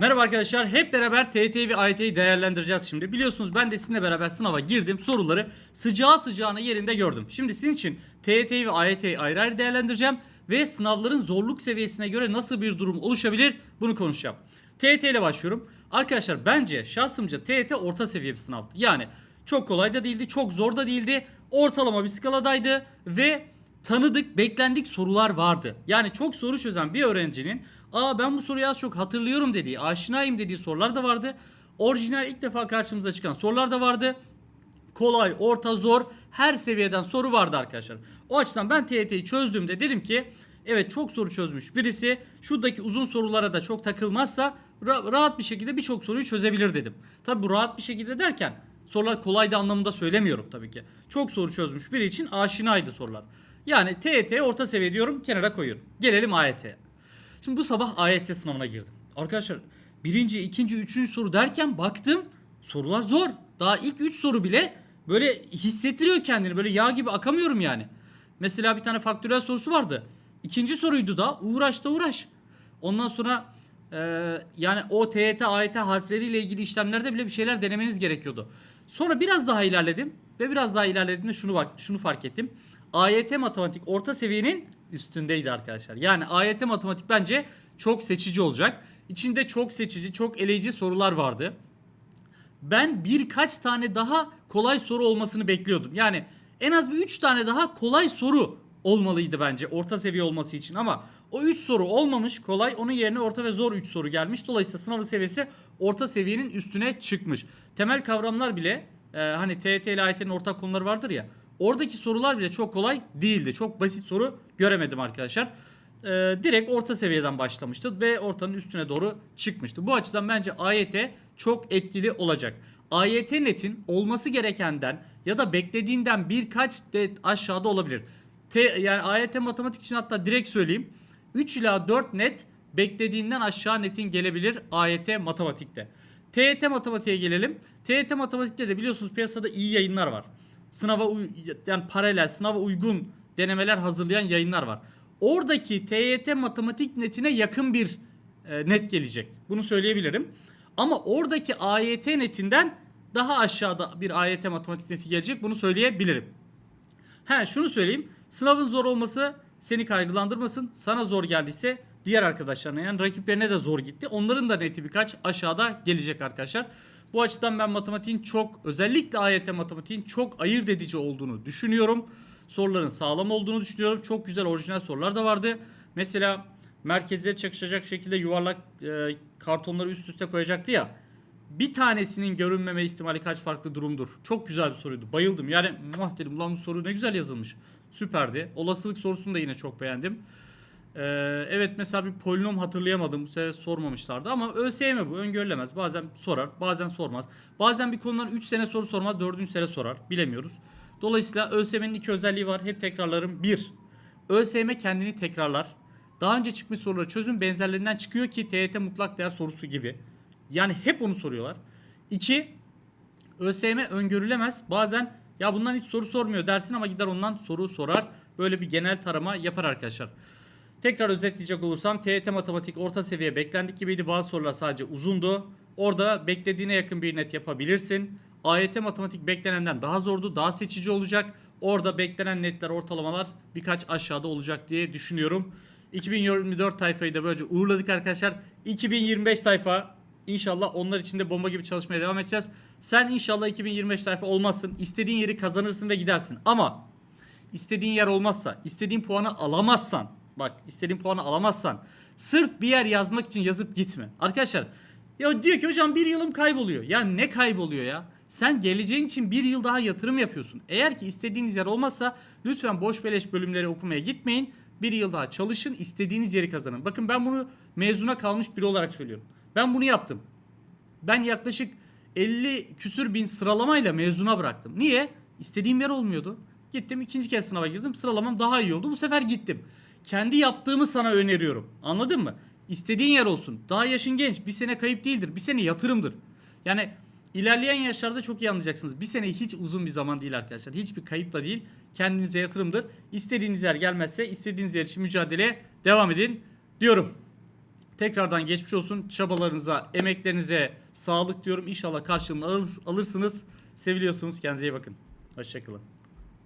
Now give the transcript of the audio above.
Merhaba arkadaşlar. Hep beraber TYT ve AYT'yi değerlendireceğiz şimdi. Biliyorsunuz ben de sizinle beraber sınava girdim. Soruları sıcağı sıcağına yerinde gördüm. Şimdi sizin için TYT ve AYT'yi ayrı ayrı değerlendireceğim. Ve sınavların zorluk seviyesine göre nasıl bir durum oluşabilir bunu konuşacağım. TYT ile başlıyorum. Arkadaşlar bence şahsımca TYT orta seviye bir sınavdı. Yani çok kolay da değildi, çok zor da değildi. Ortalama bir skaladaydı ve tanıdık, beklendik sorular vardı. Yani çok soru çözen bir öğrencinin aa ben bu soruyu az çok hatırlıyorum dediği, aşinayım dediği sorular da vardı. Orijinal ilk defa karşımıza çıkan sorular da vardı. Kolay, orta, zor her seviyeden soru vardı arkadaşlar. O açıdan ben TYT'yi çözdüğümde dedim ki evet çok soru çözmüş birisi şuradaki uzun sorulara da çok takılmazsa ra- rahat bir şekilde birçok soruyu çözebilir dedim. Tabi bu rahat bir şekilde derken sorular kolaydı anlamında söylemiyorum tabii ki. Çok soru çözmüş biri için aşinaydı sorular. Yani TYT orta seviye diyorum kenara koyuyorum. Gelelim AYT'ye. Şimdi bu sabah AYT sınavına girdim. Arkadaşlar birinci, ikinci, üçüncü soru derken baktım sorular zor. Daha ilk üç soru bile böyle hissettiriyor kendini. Böyle yağ gibi akamıyorum yani. Mesela bir tane faktörel sorusu vardı. İkinci soruydu da uğraş da uğraş. Ondan sonra e, yani o TYT, AYT harfleriyle ilgili işlemlerde bile bir şeyler denemeniz gerekiyordu. Sonra biraz daha ilerledim ve biraz daha ilerlediğimde şunu bak şunu fark ettim. AYT matematik orta seviyenin üstündeydi arkadaşlar. Yani AYT matematik bence çok seçici olacak. İçinde çok seçici, çok eleyici sorular vardı. Ben birkaç tane daha kolay soru olmasını bekliyordum. Yani en az bir 3 tane daha kolay soru olmalıydı bence orta seviye olması için ama o 3 soru olmamış kolay onun yerine orta ve zor 3 soru gelmiş. Dolayısıyla sınavın seviyesi orta seviyenin üstüne çıkmış. Temel kavramlar bile e, hani TYT ile AYT'nin ortak konuları vardır ya oradaki sorular bile çok kolay değildi. Çok basit soru göremedim arkadaşlar. E, direkt orta seviyeden başlamıştı ve ortanın üstüne doğru çıkmıştı. Bu açıdan bence AYT çok etkili olacak. AYT netin olması gerekenden ya da beklediğinden birkaç de aşağıda olabilir. T, yani AYT matematik için hatta direkt söyleyeyim. 3 ila 4 net beklediğinden aşağı netin gelebilir AYT matematikte. TYT matematiğe gelelim. TYT matematikte de biliyorsunuz piyasada iyi yayınlar var. Sınava yani paralel, sınava uygun denemeler hazırlayan yayınlar var. Oradaki TYT matematik netine yakın bir e, net gelecek. Bunu söyleyebilirim. Ama oradaki AYT netinden daha aşağıda bir AYT matematik neti gelecek. Bunu söyleyebilirim. He şunu söyleyeyim. Sınavın zor olması seni kaygılandırmasın. Sana zor geldiyse diğer arkadaşlarına yani rakiplerine de zor gitti. Onların da neti birkaç aşağıda gelecek arkadaşlar. Bu açıdan ben matematiğin çok özellikle AYT matematiğin çok ayırt edici olduğunu düşünüyorum. Soruların sağlam olduğunu düşünüyorum. Çok güzel orijinal sorular da vardı. Mesela merkezleri çakışacak şekilde yuvarlak e, kartonları üst üste koyacaktı ya. Bir tanesinin görünmeme ihtimali kaç farklı durumdur? Çok güzel bir soruydu. Bayıldım. Yani muah dedim lan bu soru ne güzel yazılmış. Süperdi. Olasılık sorusunu da yine çok beğendim. Ee, evet mesela bir polinom hatırlayamadım. Bu sefer sormamışlardı ama ÖSYM bu. Öngörülemez. Bazen sorar, bazen sormaz. Bazen bir konudan 3 sene soru sormaz, 4. sene sorar. Bilemiyoruz. Dolayısıyla ÖSYM'nin iki özelliği var. Hep tekrarlarım. 1. ÖSYM kendini tekrarlar. Daha önce çıkmış soruları çözüm benzerlerinden çıkıyor ki TYT mutlak değer sorusu gibi. Yani hep onu soruyorlar. 2. ÖSYM öngörülemez. Bazen ya bundan hiç soru sormuyor dersin ama gider ondan soru sorar. Böyle bir genel tarama yapar arkadaşlar. Tekrar özetleyecek olursam TYT matematik orta seviye beklendik gibiydi. Bazı sorular sadece uzundu. Orada beklediğine yakın bir net yapabilirsin. AYT matematik beklenenden daha zordu, daha seçici olacak. Orada beklenen netler, ortalamalar birkaç aşağıda olacak diye düşünüyorum. 2024 tayfayı da böylece uğurladık arkadaşlar. 2025 tayfa İnşallah onlar için de bomba gibi çalışmaya devam edeceğiz. Sen inşallah 2025 tayfa olmazsın. İstediğin yeri kazanırsın ve gidersin. Ama istediğin yer olmazsa, istediğin puanı alamazsan, bak istediğin puanı alamazsan sırf bir yer yazmak için yazıp gitme. Arkadaşlar ya diyor ki hocam bir yılım kayboluyor. Ya ne kayboluyor ya? Sen geleceğin için bir yıl daha yatırım yapıyorsun. Eğer ki istediğiniz yer olmazsa lütfen boş beleş bölümleri okumaya gitmeyin. Bir yıl daha çalışın, istediğiniz yeri kazanın. Bakın ben bunu mezuna kalmış biri olarak söylüyorum. Ben bunu yaptım. Ben yaklaşık 50 küsür bin sıralamayla mezuna bıraktım. Niye? İstediğim yer olmuyordu. Gittim ikinci kez sınava girdim. Sıralamam daha iyi oldu. Bu sefer gittim. Kendi yaptığımı sana öneriyorum. Anladın mı? İstediğin yer olsun. Daha yaşın genç. Bir sene kayıp değildir. Bir sene yatırımdır. Yani ilerleyen yaşlarda çok iyi anlayacaksınız. Bir sene hiç uzun bir zaman değil arkadaşlar. Hiçbir kayıp da değil. Kendinize yatırımdır. İstediğiniz yer gelmezse istediğiniz yer için mücadeleye devam edin diyorum. Tekrardan geçmiş olsun. Çabalarınıza, emeklerinize sağlık diyorum. İnşallah karşılığını alır- alırsınız. Seviliyorsunuz. Kendinize iyi bakın. Hoşçakalın.